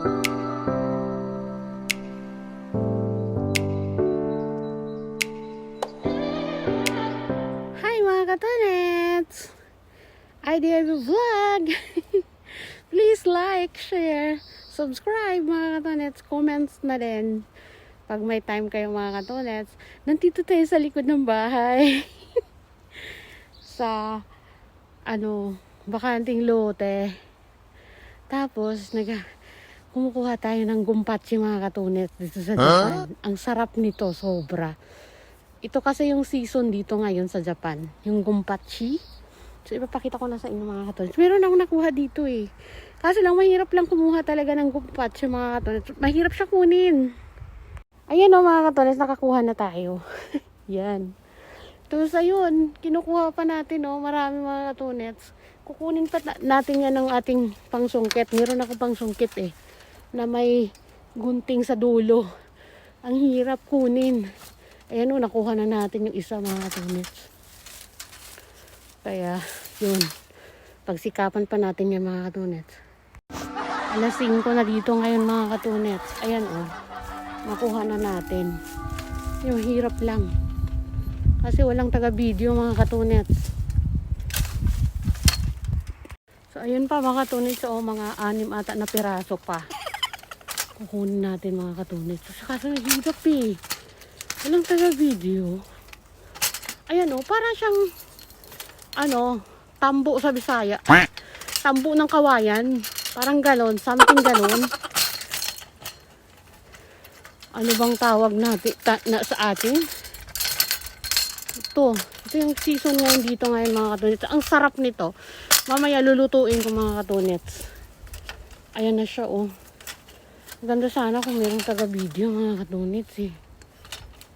Hi mga katonets! I do have a vlog! Please like, share, subscribe mga katonets, comments na din. Pag may time kayo mga katonets, nandito tayo sa likod ng bahay. sa, ano, bakanting lote. Tapos, naga, kumukuha tayo ng gumpachi mga katonets dito sa Japan. Ang sarap nito, sobra. Ito kasi yung season dito ngayon sa Japan. Yung gumpachi. So, ipapakita ko na sa inyo mga katulad. Meron akong nakuha dito eh. Kaso lang, mahirap lang kumuha talaga ng gumpachi mga katulad. Mahirap siya kunin. Ayan o mga katulad, nakakuha na tayo. Yan. Tapos ayun, kinukuha pa natin oh, marami mga katunets. Kukunin pa na- natin yan ng ating pangsungkit. Meron ako pangsungkit eh, na may gunting sa dulo. Ang hirap kunin. Ayan o, nakuha na natin yung isa mga katunets. Kaya, yun. Pagsikapan pa natin yan mga katunets. Alas 5 na dito ngayon mga katunets. Ayan o, nakuha na natin. Yung hirap lang. Kasi walang taga-video mga katunets. So, ayun pa mga katunets. O, mga anim ata na piraso pa. Kukunin natin mga katunets. So, kaso hirap eh. Walang taga-video. Ayan o, parang siyang, ano, tambo sa Bisaya. Tambo ng kawayan. Parang galon, something galon. Ano bang tawag natin ta, na, sa atin? Ito. Ito yung season ngayon dito ngayon mga katunets. Ang sarap nito. Mamaya lulutuin ko mga katunets. Ayan na siya oh. Ganda sana kung mayroong taga-video mga katunets eh.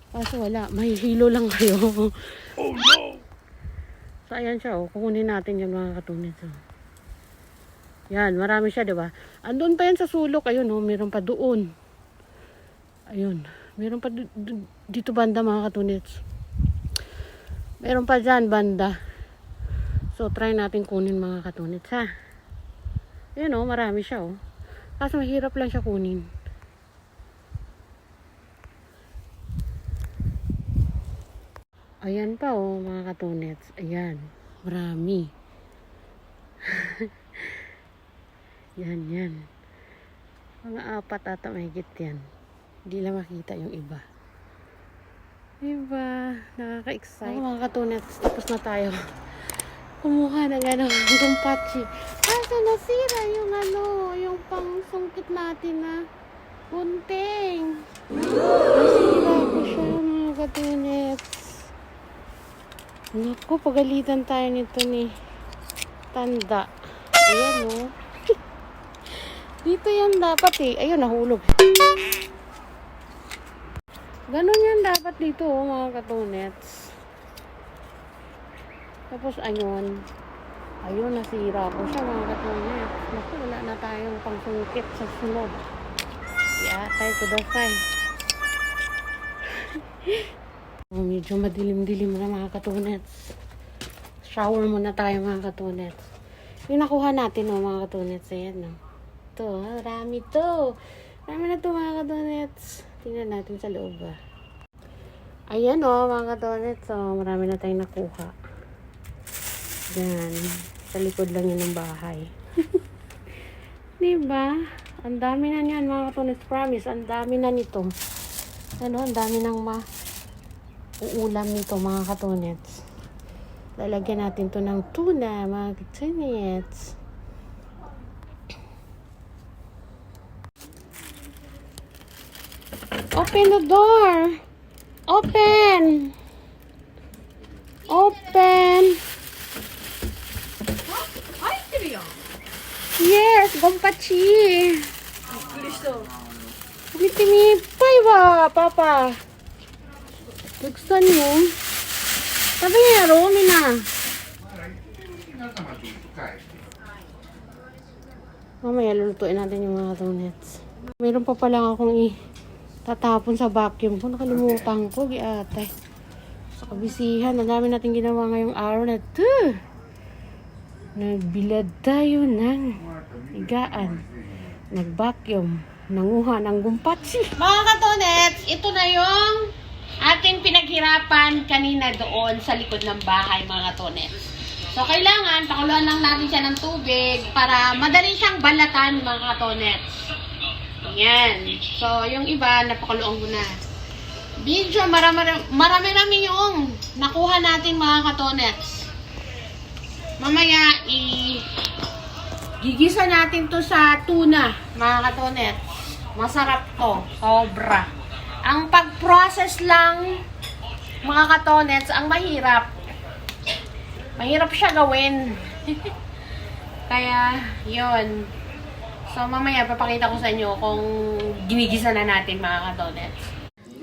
Kaso wala. May hilo lang kayo. Oh no! So, ayan siya, oh. Kukunin natin yung mga katunits, oh. Yan, marami siya, di ba? Andun pa yan sa sulok, ayun, oh. Meron pa doon. Ayun. Meron pa dito banda, mga katunits. Meron pa dyan, banda. So, try natin kunin mga katunits, ha? Ayun, oh. Marami siya, oh. Kaso mahirap lang siya kunin. Ayan pa oh, mga katunets. Ayan. Marami. yan, yan. Mga apat ata mahigit yan. Hindi lang makita yung iba. Diba? Nakaka-excite. mga katunets, tapos na tayo. Kumuha ng ano, gumpachi. Kaso nasira yung ano, yung pangsungkit natin na gunting. Nasira ko siya mga katunets. Naku, pagalitan tayo nito ni Tanda. Ayan o. Dito yan dapat eh. Ayun, nahulog. Ganon yan dapat dito oh, mga katunets. Tapos ayun. Ayun, nasira ko siya mga katunets. Naku, wala na tayong pangsungkit sa sunod. Iatay ko daw tayo. Oh, medyo madilim-dilim na mga katunets. Shower muna tayo mga katunets. Yung nakuha natin oh, mga katunets. Ayan no. Ito, ah, marami to. Marami na to mga katunets. Tingnan natin sa loob ah. Ayan oh, mga katunets. Oh, marami na tayong nakuha. Yan. Sa likod lang yun ng bahay. diba? Ang dami na niyan mga katunets. Promise, ang dami na nito. Ano, ang dami nang ma uulam nito mga katunets. Lalagyan natin to ng tuna mga katunets. Open the door! Open! Open! Yes, gompachi. Kumitimi paiwa, papa. Buksan mo. Sabi niya, Romy na. Mamaya lulutuin natin yung mga donuts. Meron pa pala akong i tatapon sa vacuum ko. Nakalimutan ko, giate. Sa kabisihan, ang dami natin ginawa ngayong araw na to. Nagbilad tayo ng higaan. nag-vacuum. Nanguha ng gumpatsi. Mga katonets, ito na yung ating pinaghirapan kanina doon sa likod ng bahay, mga katonets. So, kailangan, pakuluan lang natin siya ng tubig para madali siyang balatan, mga katonets. Yan. So, yung iba, napakuluan ko na. Video, marami, marami-rami yung nakuha natin, mga katonets. Mamaya, i... Gigisa natin to sa tuna, mga katonet. Masarap to. Sobra. Ang pag-process lang, mga katonets, ang mahirap. Mahirap siya gawin. Kaya, yon. So, mamaya papakita ko sa inyo kung ginigisa na natin, mga katonets.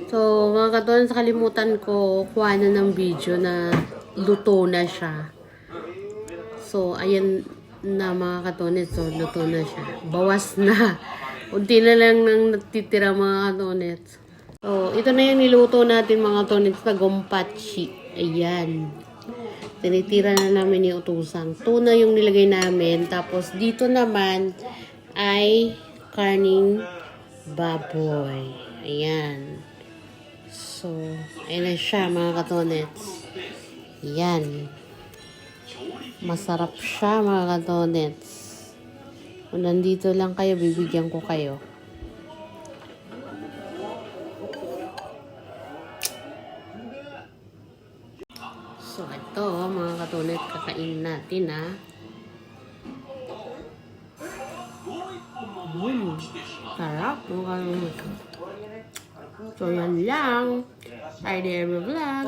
So, mga katonets, kalimutan ko kuha na ng video na luto na siya. So, ayan na mga katonet. So, luto na siya. Bawas na. Unti na lang nang natitira mga katonet. So, ito na yung niluto natin mga katonet na gompachi. Ayan. Tinitira na namin yung utusang. Tuna yung nilagay namin. Tapos, dito naman ay karning baboy. Ayan. So, ayan na siya mga katonets. Ayan. Masarap siya mga kadonets. Kung nandito lang kayo, bibigyan ko kayo. So ito mga katonet, kakain natin ha. Mm, sarap mga katonet. So yan lang. I dare vlog.